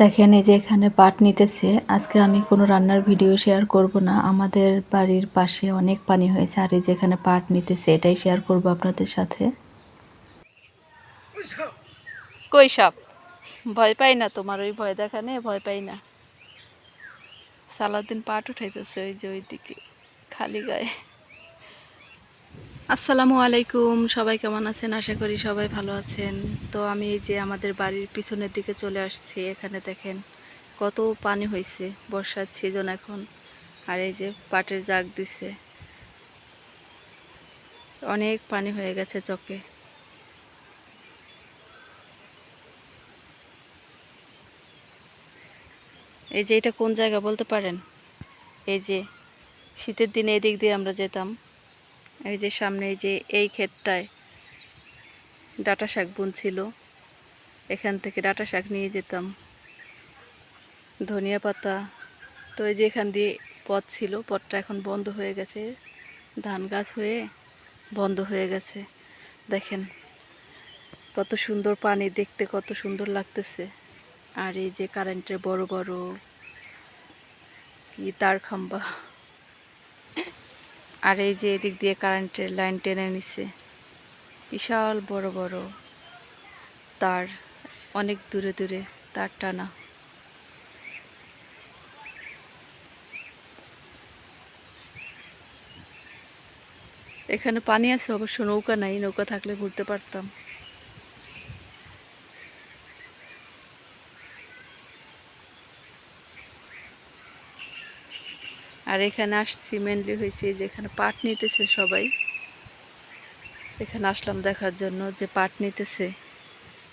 দেখেন এই যে এখানে পাট নিতেছে। আজকে আমি কোনো রান্নার ভিডিও শেয়ার করব না। আমাদের বাড়ির পাশে অনেক পানি হয়েছে। আর এই যেখানে পাট নিতেছে, এটাই শেয়ার করব আপনাদের সাথে। কই সাপ ভয় পাই না তোমার, ওই ভয় দেখানে ভয় পাই না। সালাউদ্দিন পাট উঠাইতেছে ওই যে ওই দিকে খালি গায়ে। আসসালামু আলাইকুম, সবাই কেমন আছেন? আশা করি সবাই ভালো আছেন। তো আমি এই যে আমাদের বাড়ির পিছনের দিকে চলে আসছি, এখানে দেখেন কত পানি হয়েছে বর্ষার সিজন এখন। আর এই যে পাটের জাগ দিছে। অনেক পানি হয়ে গেছে চকে। এই যে এটা কোন জায়গা বলতে পারেন? এই যে শীতের দিনে এদিক দিয়ে আমরা যেতাম। এই যে সামনে যে এই ক্ষেতটায় ডাটা শাক বুনছিল, এখান থেকে ডাটা শাক নিয়ে যেতাম। ধনিয়া পাতা, তো এই যে এখান দিয়ে পথ ছিল, পথটা এখন বন্ধ হয়ে গেছে। ধান গাছ হয়ে বন্ধ হয়ে গেছে। দেখেন কত সুন্দর পানি, দেখতে কত সুন্দর লাগতেছে। আর এই যে কারেন্টের বড় বড় কি তার খাম্বা আর এই যে এদিক দিয়ে কারেন্টের লাইন টেনে নিছে। বিশাল বড় বড় তার, অনেক দূরে দূরে তার টানা। এখানে পানি আছে, অবশ্য নৌকা নাই, নৌকা থাকলে ঘুরতে পারতাম। আর এখানে আসছি মেনলি হয়েছে যে এখানে পাট নিতেছে সবাই। এখানে আসলাম দেখার জন্য যে পাট নিতেছে।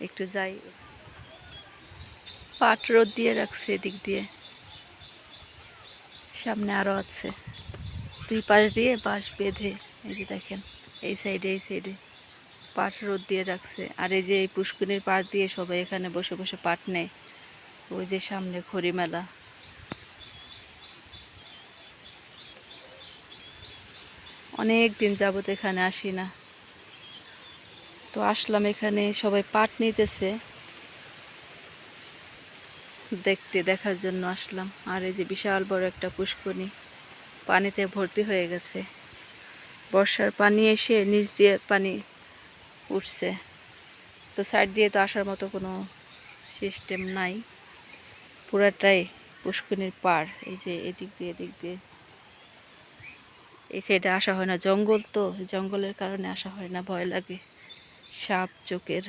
একটু যাই। পাট রোদ দিয়ে রাখছে এদিক দিয়ে। সামনে আরও আছে। দুই পাশ দিয়ে বাঁশ বেঁধে, এই যে দেখেন, এই সাইডে এই সাইডে পাট রোদ দিয়ে রাখছে। আর এই যে এই পুষ্কুনির পাট দিয়ে সবাই এখানে বসে বসে পাট নেয়। ওই যে সামনে খড়ি মেলা। অনেক দিন যাবত এখানে আসি না। তো আসলাম এখানে, সবাই পাট নিতেছে। দেখতে, দেখার জন্য আসলাম। আর এই যে বিশাল বড় একটা পুষ্কনি পানিতে ভর্তি হয়ে গেছে। বর্ষার পানি এসে নিচ দিয়ে পানি উঠছে। তো সাইড দিয়ে তো আসার মতো কোনো সিস্টেম নাই। পুরাটাই পুষ্কনির পার এই যে এদিক দিয়ে এদিক দিয়ে এই সাইডে আসা হয় না। জঙ্গল তো, জঙ্গলের কারণে আসা হয় না, ভয় লাগে। সাপ চোখের।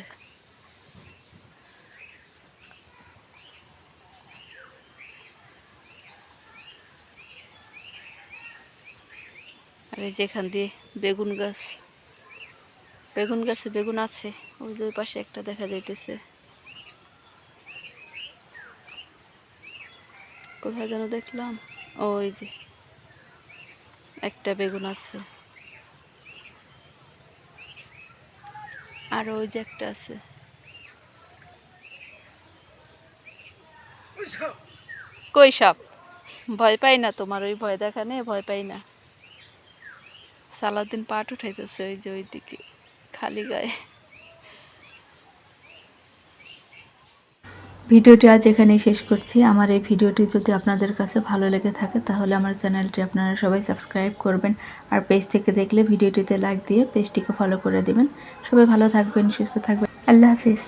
আর যেখান দিয়ে বেগুন গাছ। বেগুন গাছে বেগুন আছে, ওই যে পাশে একটা দেখা যাইতেছে। কোথায় যেন দেখলাম, ওই যে একটা বেগুন আছে। আর ওই যে একটা আছে। কই সাপ ভয় পাই না তোমার ওই ভয় দেখানে? ভয় পাই না। সালাউদ্দিন পাট উঠাইতেছে ওই যে ওই দিকে খালি গায়ে। ভিডিওটি আজ এখানেই শেষ করছি। আমার এই ভিডিওটি যদি আপনাদের কাছে ভালো লেগে থাকে, তাহলে আমার চ্যানেলটি আপনারা সবাই সাবস্ক্রাইব করবেন আর পেজ থেকে দেখলে ভিডিওটিতে লাইক দিয়ে পেজটিকে ফলো করে দেবেন। সবাই ভালো থাকবেন, সুস্থ থাকবেন। আল্লাহ হাফিজ।